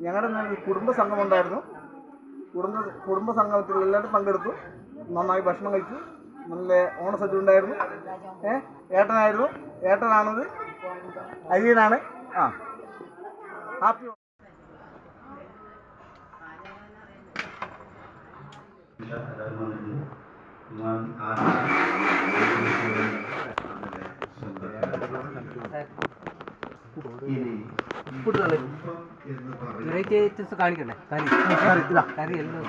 ഞങ്ങളുടെ നാട്ടിൽ കുടുംബ സംഘം ഉണ്ടായിരുന്നു. കുടുംബ കുടുംബ സംഗമത്തിൽ എല്ലാവരും പങ്കെടുത്തു. നന്നായി ഭക്ഷണം കഴിച്ചു. നല്ല ഓണസദ്യ ഉണ്ടായിരുന്നു. ഏ ഏട്ടനായിരുന്നു. ഏട്ടനാണത്. അയ്യനാണ്. ആ. ഹാപ്പി വെറൈറ്റി ഐറ്റംസ് കാണിക്കണ്ടേ? കറി കറി എല്ലാം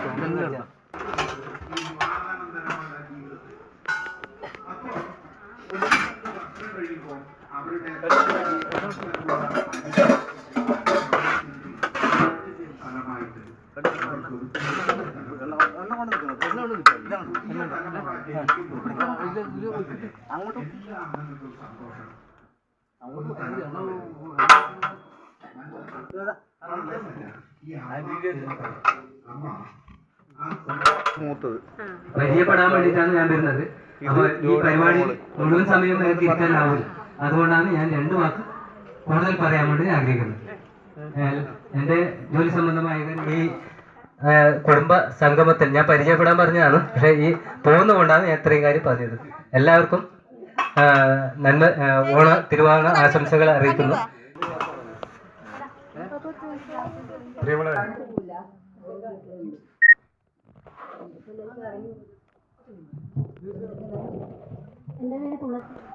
അങ്ങോട്ടും മൂത്തത് പരിചയപ്പെടാൻ വേണ്ടിയിട്ടാണ് ഞാൻ വരുന്നത്. അപ്പൊ ഈ പരിപാടി മുഴുവൻ സമയം നിങ്ങൾക്ക് ഇരിക്കാനാവില്ല അതുകൊണ്ടാണ് ഞാൻ രണ്ടു വാക്ക് കൂടുതൽ പറയാൻ വേണ്ടി ഞാൻ ആഗ്രഹിക്കുന്നത്. എന്റെ ജോലി സംബന്ധമായ ഈ കുടുംബ സംഗമത്തിൽ ഞാൻ പരിചയപ്പെടാൻ പറഞ്ഞതാണ്. പക്ഷെ ഈ തോന്നുകൊണ്ടാണ് ഞാൻ ഇത്രയും കാര്യം പറഞ്ഞത്. എല്ലാവർക്കും നന്മ ഓണ തിരുവാണ ആശംസകൾ അറിയിക്കുന്നു. എന്റെ പേര് തുളസി?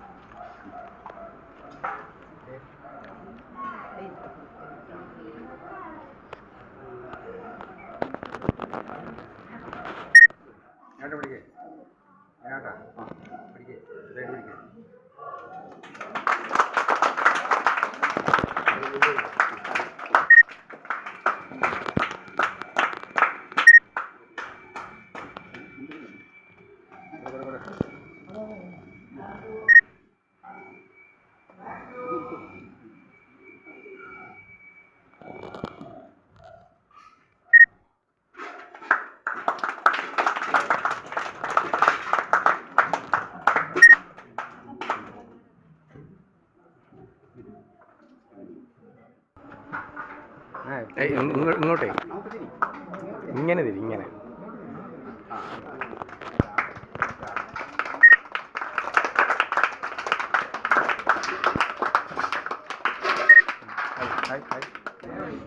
ഇങ്ങോട്ടേ. ഇങ്ങനെ തിരി ഇങ്ങനെ.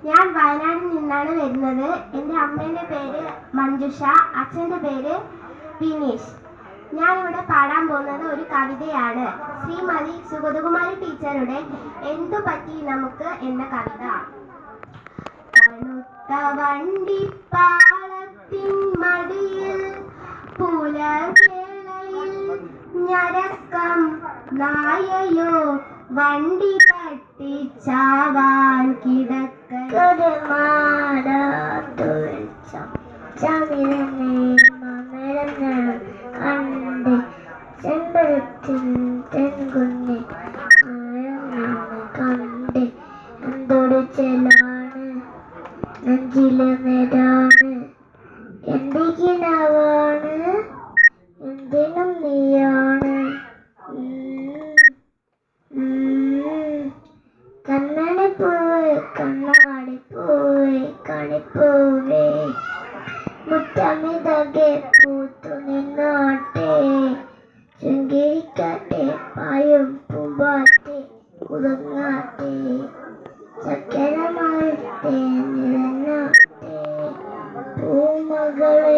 ഞാൻ വയനാട്ടിൽ നിന്നാണ് വരുന്നത്. എന്റെ അമ്മേന്റെ പേര് മഞ്ജുഷ അച്ഛന്റെ പേര് വിനീഷ്. ഞാനിവിടെ പാടാൻ പോകുന്നത് ഒരു കവിതയാണ്. ശ്രീമതി സുഗതകുമാരി ടീച്ചറുടെ എന്തു പറ്റി നമുക്ക് എന്ന കവിത. തണുത്ത വണ്ടിപ്പാളത്തിൻ മടിയിൽ പുലവേളയിൽ ഞരക്കം നായയോ വണ്ടി തട്ടിച്ചാവാൻ ചമിരനെ മമരന്ന് മുറ്റമിതകെ പൂത്തു നിന്നാട്ടെ. ശൃംഗരിക്കാട്ടെ പായും പൂമ്പാട്ടെ കുതുങ്ങാട്ടെ ചക്കരമാട്ടെ നിറഞ്ഞാട്ടെ പൂമകളെ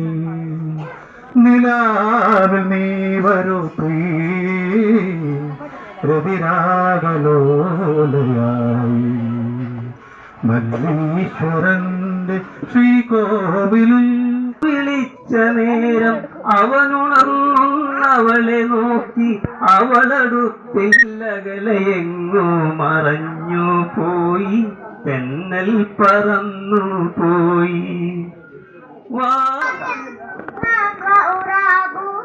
നിലാവിൽ നീ വരൂ പ്രതിരാഗലോലയായി മല്ലീശ്വരന്റെ ശ്രീകോവിലിൽ വിളിച്ച നേരം അവനുണർന്നവളെ നോക്കി അവളടുത്തില്ലകലയെങ്ങോ മറഞ്ഞു പോയി. തെന്നൽ പറന്നു പോയി. വാ. ورابو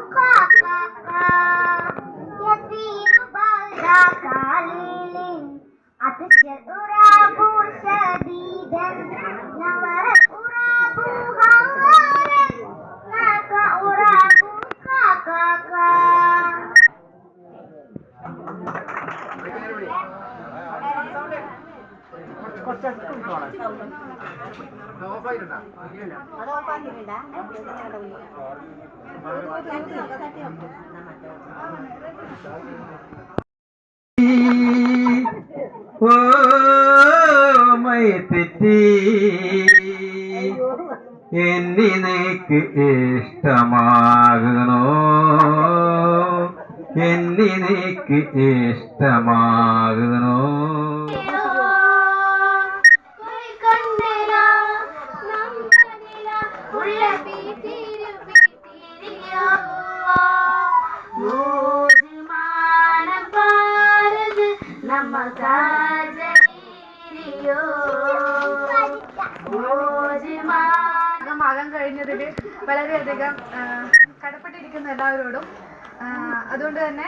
മൈ തെറ്റി എന്നിനക്ക് ഇഷ്ടമാകണോ എന്നിനക്ക് ഇഷ്ടമാകണോ മകം കഴിഞ്ഞതിൽ വളരെയധികം കടപ്പെട്ടിരിക്കുന്ന എല്ലാവരോടും അതുകൊണ്ട് തന്നെ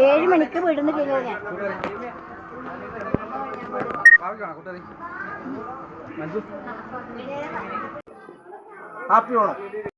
ഏഴ് മണിക്ക് വീടുന്ന് കഴിഞ്ഞാൽ ഞാൻ. ഹാപ്പി ഓണം.